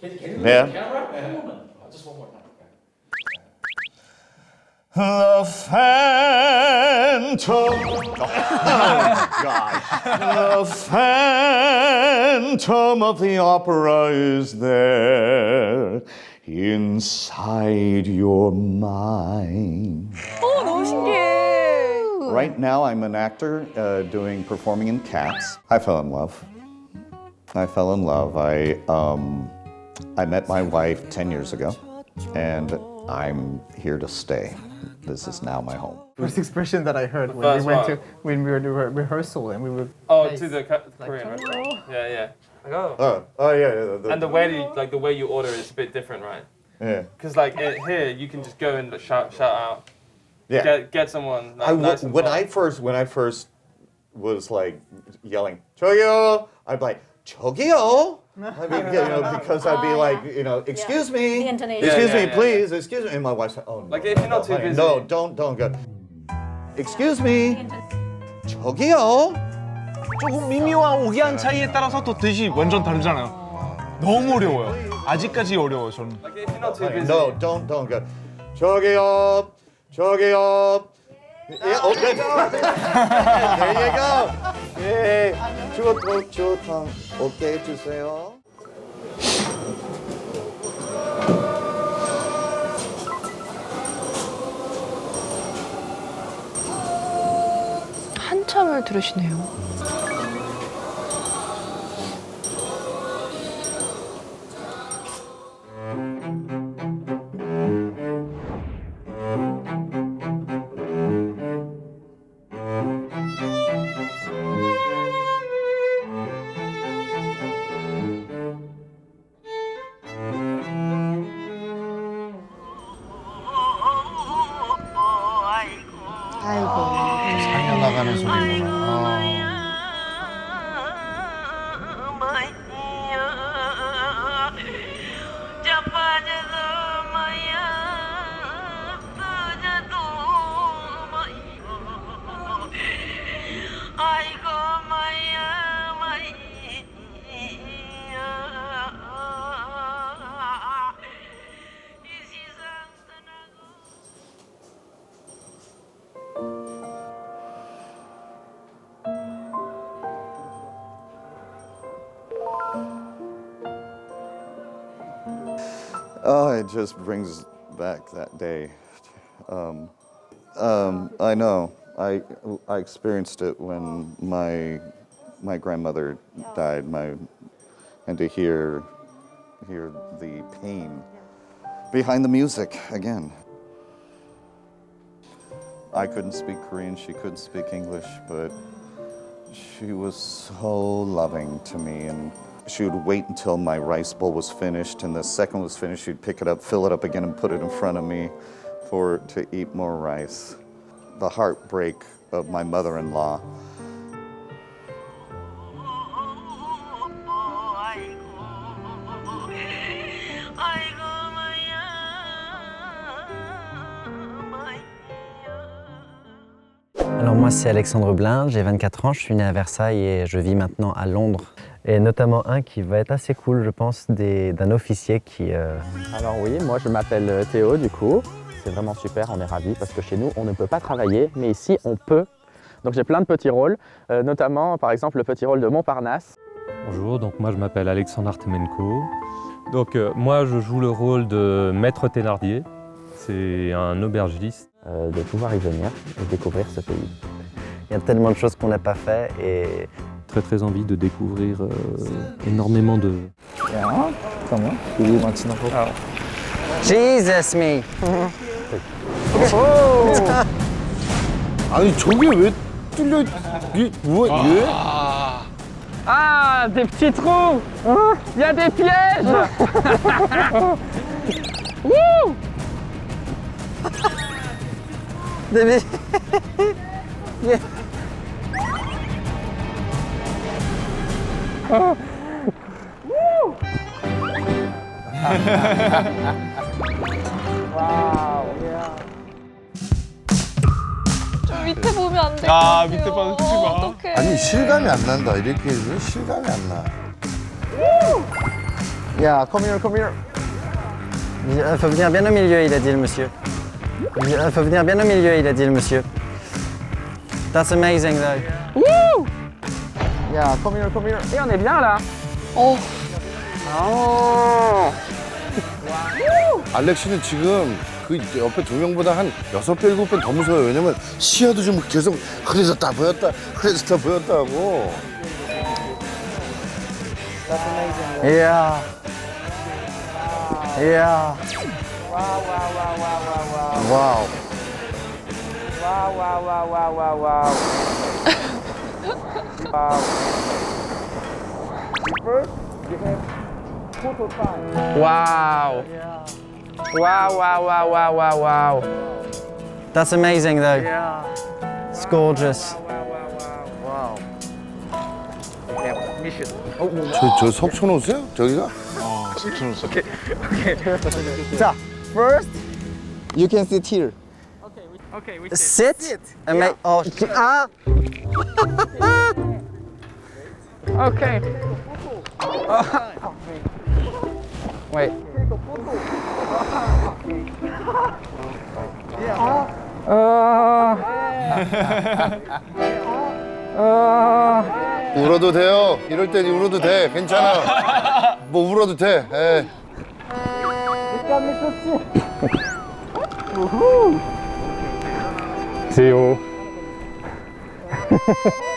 Can, can you Yeah. look at the camera? Yeah. Uh, Just one more time. The phantom. Oh, gosh. The phantom of the opera is there inside your mind. 어, 너무 신기해. Right now, I'm an actor uh, doing performing in Cats. I fell in love. I fell in love. I um, I met my wife 10 years ago, and I'm here to stay. This is now my home. First expression that I heard when we went to when we were doing rehearsal and we were oh nice. to the Korean like, restaurant. Yeah, yeah. Like, oh. oh, oh yeah. yeah the, and the way you like the way you order is a bit different, right? Yeah. Because like it, here you can just go and shout shout out. Yeah. Get, get someone. Like, nice when. I first when I first was like yelling Chogyo, I'd be like Chogyo. I mean, you know, because I'd be Ah, like, yeah. you know, excuse me, The intonation. excuse Yeah, me, yeah, yeah, please, excuse me. And my wife's like, oh no. Like, if no, you're not no, too honey, busy. No, don't, don't go. Excuse me, 저기요. 조금 미묘한 오기한 차이에 따라서 또 뜻이 완전 다르잖아요. 너무 어려워요. 아직까지 어려워요, 저는. Like if you're not too Honey, busy. no, don't, don't go. 저기요, 저기요. Yeah, okay. there you go. 예, 주어, 주어탕 오케이 해주세요. 한참을 들으시네요. Oh, it just brings back that day. Um, um, I know. I I experienced it when my my grandmother died. My and to hear hear the pain behind the music again. I couldn't speak Korean. She couldn't speak English, but she was so loving to me and she would wait until my rice bowl was finished and the second was finished, she'd pick it up, fill it up again and put it in front of me for to eat more rice. The heartbreak of my mother-in-law. Alors moi c'est Alexandre Blin, j'ai 24 ans, je suis né à Versailles et je vis maintenant à Londres Et notamment un qui va être assez cool je pense, d'un officier qui... euh, Alors oui, moi je m'appelle euh, Théo du coup. C'est vraiment super, on est ravis parce que chez nous on ne peut pas travailler, mais ici on peut. Donc j'ai plein de petits rôles, euh, notamment par exemple le petit rôle de Montparnasse. Bonjour, donc moi je m'appelle Alexandre Artemenko. Donc euh, moi je joue le rôle de Maître Thénardier. C'est un aubergiste. euh, de pouvoir y venir et découvrir ce pays. Il y a tellement de choses qu'on n'a pas fait et Très très envie de découvrir euh, énormément de, 야 잠깐만 우리만 지나고 Jesus me 아니 저게 왜 뚫려? 이게 뭐야? 얘? Ah, des petits trous Il y a des pièges 좀 밑에 보면 안 될 것 아, 같아요. 밑에 봐도 크지 마. 어떡해. 아니 실감이 안 난다 이렇게 해서 실감이 안 나. Yeah, come here, come here. Il euh, faut venir bien au milieu, il a dit le monsieur. Il euh, faut venir bien au milieu, il a dit le monsieur. That's amazing though. Yeah, come here, come là. 어, Oh. 알렉시는 지금 그 옆에 두 명보다 한 여섯 배 일곱 배더 무서워요. 왜냐면 시야도 좀 계속 흐려졌다 보였다 흐려졌다 보였다 하고. Yeah. Yeah. Wow, wow, wow, wow, wow, wow. Wow. Wow, wow, wow, wow, wow, wow. wow. First, you have photo time. Wow. Wow, wow, wow, wow, wow, wow. That's amazing though. Yeah. It's gorgeous. Wow. Yeah, mission. 저, 저 석촌 호수야? 저기가? 자, first, you can sit here. Sit. And make, oh, ah. Okay. Wait. 울어도 돼요. 이럴 땐 울어도 돼. 괜찮아. 뭐 울어도 돼. 예. Théo.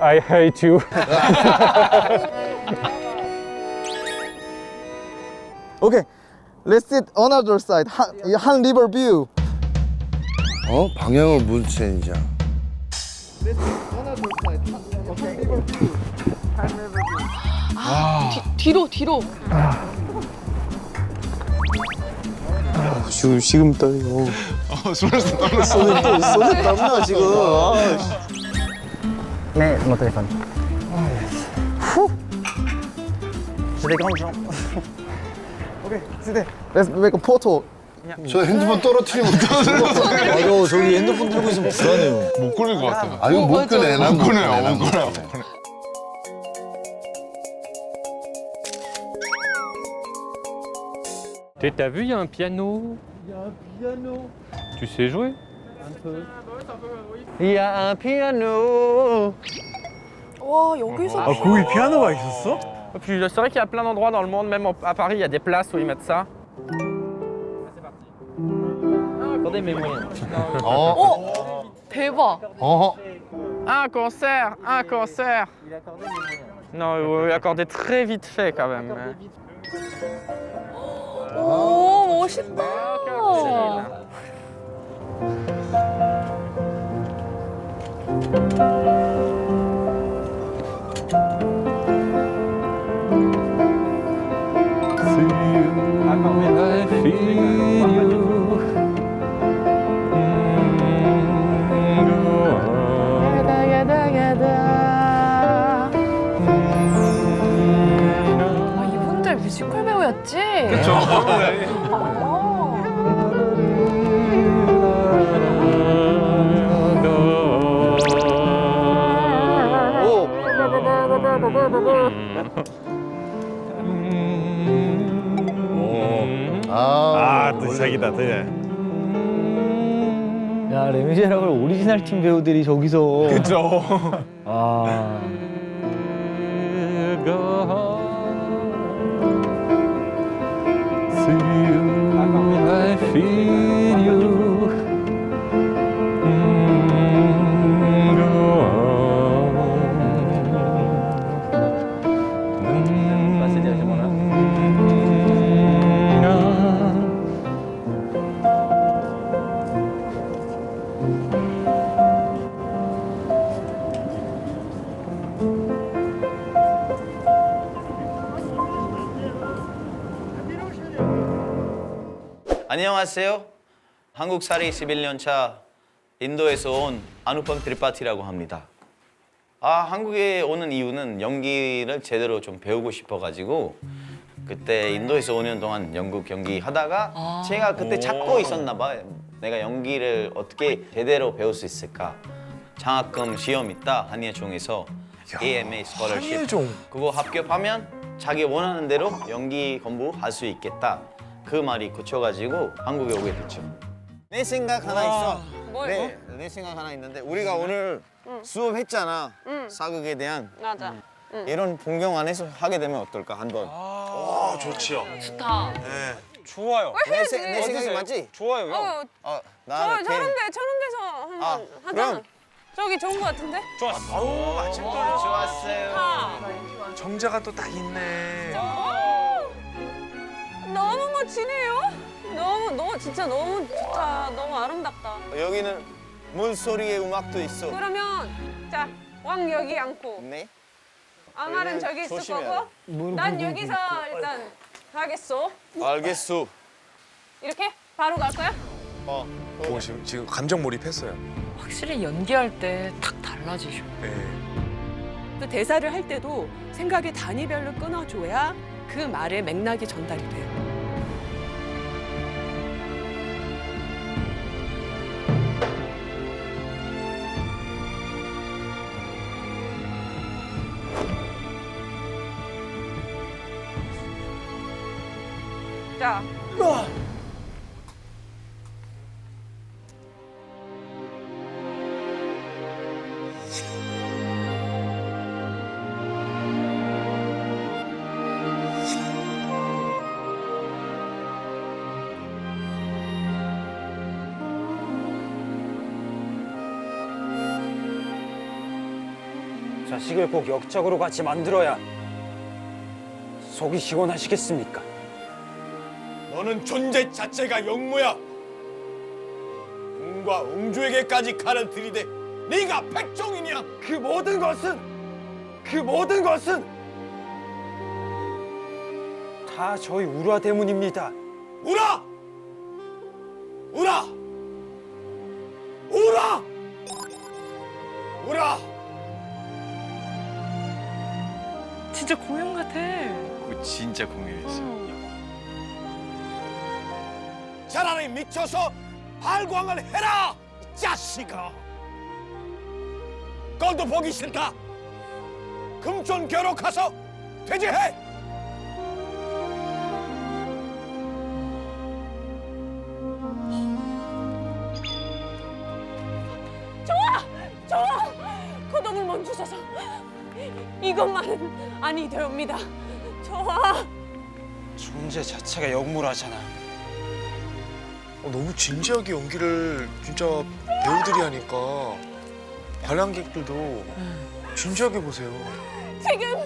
I hate you. Okay, let's sit another side. Han, Han River view. 어? 방향을 못 채니자. 뒤로, 뒤로. 지금 지금 떨려. 어, 손에서 또 손에 땀나 지금. 아. J'ai des grandes jambes. Okay, sit there. Let's make a photo. 저 핸드폰 떨어뜨리면 어떡하죠? 아이고 저기 핸드폰 들고 있으면 불안해요. 못 꺼낼 것 같아. 아, 이거 못. 난못 못 난못 못. T'as t'as vu, il y a un piano. Il y a un piano. Tu sais jouer Il y a un piano. 와, 여기서. 아, 거기 피아노가 있었어? Et puis c'est vrai qu'il y a plein d'endroits dans le monde, même en- à Paris, il y a des places où ils mettent ça. Attendez mes moyens. 어? 대박. 어허. Un concert, un concert. Non, oui, oui, accordé très vite fait quand même. 오, 멋있다. 아, 또 시작이다, 네. 야, 레미제라블 오리지널 팀 배우들이 저기서. 그죠. 아. I feel 안녕하세요. 한국 살이 11년 차 인도에서 온 아누팜 트리파티라고 합니다. 아 한국에 오는 이유는 연기를 제대로 좀 배우고 싶어가지고 그때 인도에서 5년 동안 영국 연기 하다가 제가 그때 찾고 있었나 봐요. 내가 연기를 어떻게 제대로 배울 수 있을까? 장학금 시험 있다 한예종에서 AMA 한예종. 그거 합격하면 자기 원하는 대로 연기 공부할 수 있겠다. 그 말이 그쳐가지고 한국에 오게 됐죠. 내 생각 하나 있어. 뭘? 네, 내 생각 하나 있는데 우리가 오늘 수업했잖아. 사극에 대한 맞아. 이런 풍경 안에서 하게 되면 어떨까 한번. 아, 좋지요. 좋다. 좋아요. 내, 세, 내 생각이 맞지? 좋아요, 어, 어, 저, 나는 저런 데, 저런 데서 한번 아, 하자. 그럼. 저기 좋은 거 같은데? 좋았어. 아우, 마침 떨려. 좋았어요. 아, 정자가 또 딱 있네. 너무 멋지네요. 너무, 너무, 진짜 너무 좋다. 너무 아름답다. 여기는 물소리의 음악도 있어. 그러면, 자, 왕 여기 앉고, 네? 앙알은 저기 있을 조심해야 거고, 난 여기서 일단 하겠어. 알겠어. 이렇게? 바로 갈까요? 어. 오, 지금, 지금 감정 몰입했어요. 확실히 연기할 때 탁 달라지셔. 네. 또 대사를 할 때도 생각의 단위별로 끊어줘야 그 말의 맥락이 전달이 돼요. 자식을 꼭 역적으로 같이 만들어야 속이 시원하시겠습니까? 너는 존재 자체가 영무야. 웅과 웅주에게까지 칼을 들이대 네가 백종이냐? 그 모든 것은 그 모든 것은 다 저희 우라 때문입니다. 우라! 우라! 우라! 우라! 진짜 공연 같아. 그거 진짜 공연했어. 차라리 미쳐서 발광을 해라! 이 자식아! 꼴도 보기 싫다! 금촌 겨로 가서 퇴제해! 이것만은 아니 되옵니다. 좋아! 존재 자체가 역물하잖아. 어, 너무 진지하게 연기를 진짜 배우들이 하니까 관람객들도 진지하게 보세요. 지금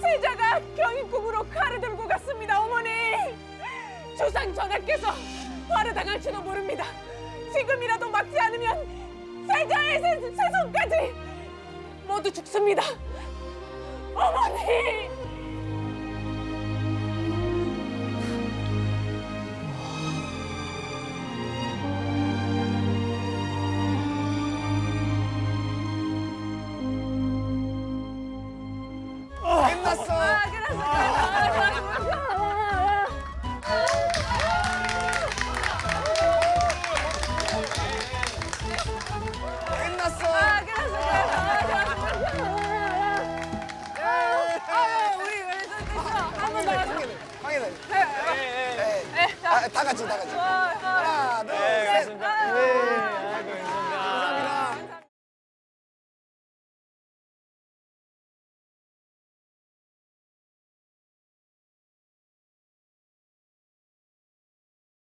세자가 경인궁으로 칼을 들고 갔습니다, 어머니. 주상 전하께서 화를 당할지도 모릅니다. 지금이라도 막지 않으면 세자의 세, 세 손까지 모두 죽습니다. 我不听。 다 같이, 다 같이.